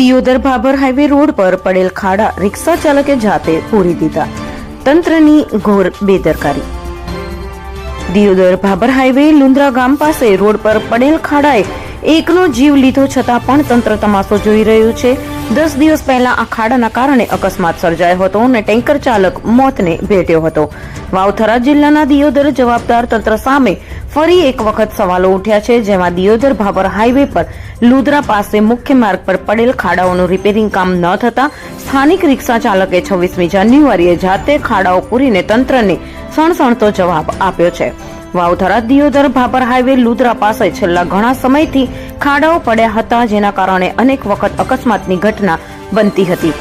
Deodar Bhabhar highway road પર પડેલ ખાડા રિક્ષા ચાલકે જાતે પૂરી દીધા. તંત્રની ઘોર બેદરકારી. દિયોદર ભાભર હાઈવે લુંદ્રા ગામ પાસે રોડ પર પડેલ ખાડાએ એકનો જીવ લીધો છતાં પણ તંત્ર તમાશો જોઈ રહ્યું છે. દસ દિવસ પહેલા આ ખાડાના કારણે અકસ્માત સર્જાયો હતો અને ટેન્કર ચાલક મોતને ભેટ્યો હતો. વાવથરા જિલ્લાના દિયોદર જવાબદાર તંત્ર સામે ફરી એક વખત સવાલો ઉઠ્યા છે, જેમાં દિયોદર ભાભર હાઈવે પર લુદ્રા પાસે મુખ્ય માર્ગ પર પડેલ ખાડાઓનું રિપેરિંગ કામ ન થતા સ્થાનિક રિક્ષા ચાલકે છવ્વીસમી જાન્યુઆરીએ જાતે ખાડાઓ પૂરીને તંત્રને સણસણતો જવાબ આપ્યો છે. વાવથરા દિયોદર ભાભર હાઈવે લુદ્રા પાસે છેલ્લા ઘણા સમયથી ખાડાઓ પડ્યા હતા, જેના કારણે અનેક વખત અકસ્માતની ઘટના બનતી હતી.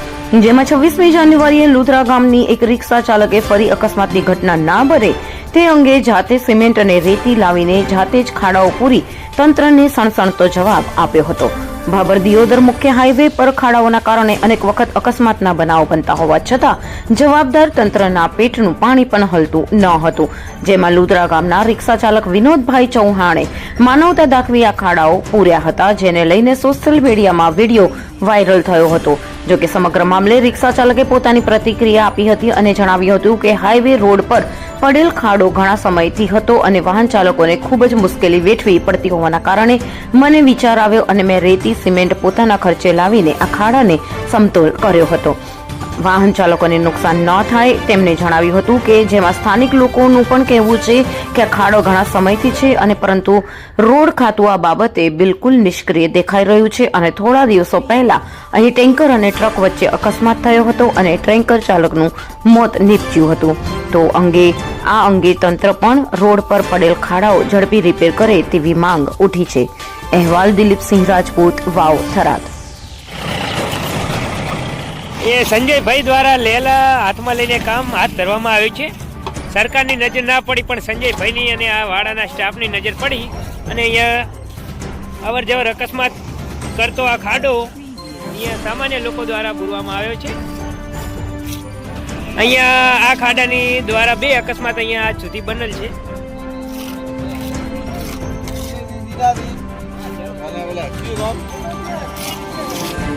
જેમાં છવ્વીસમી જાન્યુઆરીએ લુદ્રા ગામની એક રિક્ષા ચાલકે ફરી અકસ્માતની ઘટના ના બને તે અંગે જાતે સિમેન્ટ અને રેતી લાવીને જાતે જ ખાડાઓ પૂરી તંત્રને સણસણતો જવાબ આપ્યો હતો. ભાભર દિયોદર મુખ્ય હાઈવે પર ખાડાઓના કારણે અનેક વખત અકસ્માતના બનાવો બનતા હોવા છતાં જવાબદાર તંત્રના પેટનું પાણી પણ હલતું ન હતું. જેમાં લુદ્રા ગામના રિક્ષા ચાલક વિનોદભાઈ ચૌહાણે માનવતા દાખવી આ ખાડાઓ પૂર્યા હતા, જેને લઈને સોશિયલ મીડિયામાં વીડિયો વાયરલ થયો હતો. જોકે સમગ્ર મામલે રિક્ષા ચાલકે પોતાની પ્રતિક્રિયા આપી હતી અને જણાવ્યું હતું કે હાઈવે રોડ પર પડેલ ખાડો ઘણા સમયથી હતો અને વાહન ચાલકોને ખૂબ જ મુશ્કેલી વેઠવી પડતી હોવાના કારણે મને વિચાર આવ્યો અને મેં રેતી સિમેન્ટ પોતાના ખર્ચે લાવીને આ ખાડાને સમતોલ કર્યો હતો. વાહન ચાલકોને નુકસાન ન થાય. તેમણે જણાવ્યું હતું કે જેમાં સ્થાનિક લોકોનું પણ કહેવું છે કે ખાડો ઘણા સમયથી છે અને પરંતુ રોડ ખાતું આ બાબતે બિલકુલ નિષ્ક્રિય દેખાઈ રહ્યું છે અને થોડા દિવસો પહેલા અહીં ટેન્કર અને ટ્રક વચ્ચે અકસ્માત થયો હતો અને ટેન્કર ચાલકનું મોત નીપજ્યું હતું. તો અંગે, આ અંગે તંત્ર પણ રોડ પર પડેલ ખાડાઓ ઝડપી રિપેર કરે તેવી માંગ ઉઠી છે. અહેવાલ દિલીપસિંહ રાજપૂત, વાવ થરાદ. એ સંજયભાઈ દ્વારા લેલા હાથમાં લઈને કામ હાથ ધરવામાં આવ્યું છે સરકારની નજર ના પડી પણ સંજયભાઈની અને આ વાડાના સ્ટાફની નજર પડી અને અહીંયા અવર જવર અકસ્માત કરતો આ ખાડો અહીંયા સામાન્ય લોકો દ્વારા પૂરવામાં આવ્યો છે અહીંયા આ ખાડાની દ્વારા બે અકસ્માત અહીંયા આજ સુધી બનેલ છે